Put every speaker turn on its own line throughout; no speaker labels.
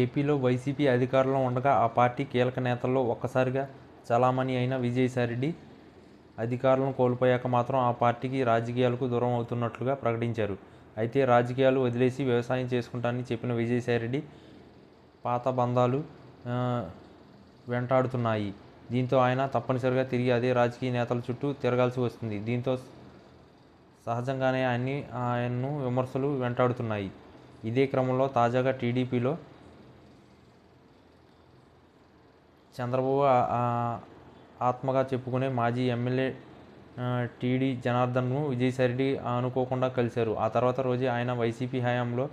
ఏపీలో వైసీపీ అధికారంలో ఉండగా ఆ పార్టీ కీలక నేతల్లో ఒక్కసారిగా చలామణి అయిన విజయసాయిరెడ్డి అధికారులను కోల్పోయాక మాత్రం ఆ పార్టీకి రాజకీయాలకు దూరం అవుతున్నట్లుగా ప్రకటించారు. అయితే రాజకీయాలు వదిలేసి వ్యవసాయం చేసుకుంటానని చెప్పిన విజయసాయిరెడ్డి పాత బంధాలు వెంటాడుతున్నాయి. దీంతో ఆయన తప్పనిసరిగా తిరిగి అదే రాజకీయ నేతల చుట్టూ తిరగాల్సి వస్తుంది. దీంతో సహజంగానే ఆయన్ని ఆయన్ను విమర్శలు వెంటాడుతున్నాయి. ఇదే క్రమంలో తాజాగా టీడీపీలో చంద్రబాబు ఆత్మగా చెప్పుకునే మాజీ ఎమ్మెల్యే టీడీ జనార్దన్ను విజయసాయిరెడ్డి అనుకోకుండా కలిశారు. ఆ తర్వాత రోజే ఆయన వైసీపీ హయాంలో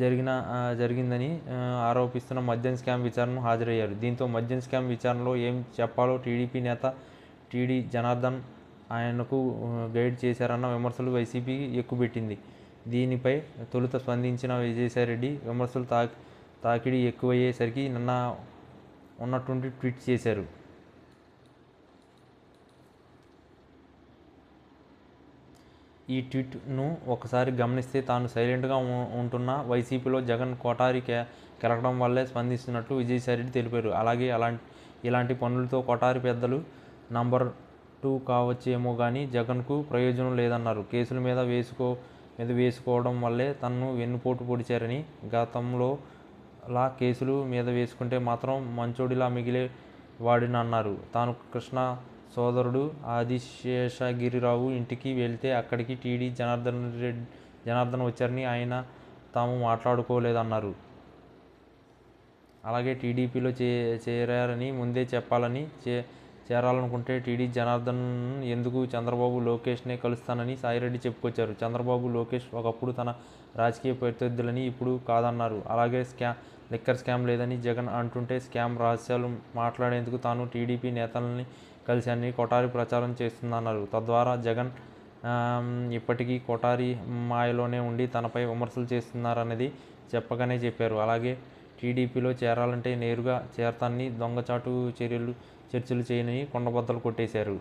జరిగిన జరిగిందని ఆరోపిస్తున్న మద్యం స్కామ్ విచారణకు హాజరయ్యారు. దీంతో మద్యం స్కామ్ విచారణలో ఏం చెప్పాలో టీడీపీ నేత టీడీ జనార్దన్ ఆయనకు గైడ్ చేశారన్న విమర్శలు వైసీపీ ఎక్కుపెట్టింది. దీనిపై తొలుత స్పందించిన విజయసాయిరెడ్డి విమర్శలు తాకి తాకిడి ఎక్కువయ్యేసరికి నిన్న ఉన్నటువంటి ట్వీట్ చేశారు. ఈ ట్వీట్ను ఒకసారి గమనిస్తే తాను సైలెంట్గా ఉంటున్న వైసీపీలో జగన్ కోటారి కెలకడం వల్లే స్పందిస్తున్నట్లు విజయసాయిరెడ్డి తెలిపారు. అలాగే అలాంటి ఇలాంటి పనులతో కోటారి పెద్దలు నంబర్ టూ కావచ్చేమో కానీ జగన్కు ప్రయోజనం లేదన్నారు. కేసుల మీద వేసుకో మీద వేసుకోవడం వల్లే తనను వెన్నుపోటు పొడిచారని గతంలో లా కేసులు మీద వేసుకుంటే మాత్రం మంచోడిలా మిగిలే వాడిని అన్నారు. తాను కృష్ణ సోదరుడు ఆదిశేషగిరిరావు ఇంటికి వెళ్తే అక్కడికి టీడీ జనార్దన్ రెడ్డి జనార్దన్ వచ్చారని ఆయన తాము మాట్లాడుకోలేదన్నారు. అలాగే టీడీపీలో చే చేరారని ముందే చెప్పాలని చే చేరాలనుకుంటే టీడీ జనార్దన్ ఎందుకు చంద్రబాబు లోకేష్నే కలుస్తానని సాయిరెడ్డి చెప్పుకొచ్చారు. చంద్రబాబు లోకేష్ ఒకప్పుడు తన రాజకీయ ప్రత్యర్థులని ఇప్పుడు కాదన్నారు. అలాగే స్కా లిక్కర్ స్కామ్ లేదని జగన్ అంటుంటే స్కామ్ రహస్యాలు మాట్లాడేందుకు తాను టీడీపీ నేతలని కలిశానని కొటారి ప్రచారం చేస్తుందన్నారు. తద్వారా జగన్ ఇప్పటికీ కొటారి మాయలోనే ఉండి తనపై విమర్శలు చేస్తున్నారనేది చెప్పగానే చెప్పారు. అలాగే టీడీపీలో చేరాలంటే నేరుగా చేరతానని దొంగచాటు చర్యలు చర్చలు చేయనని కొండబద్దలు కొట్టేశారు.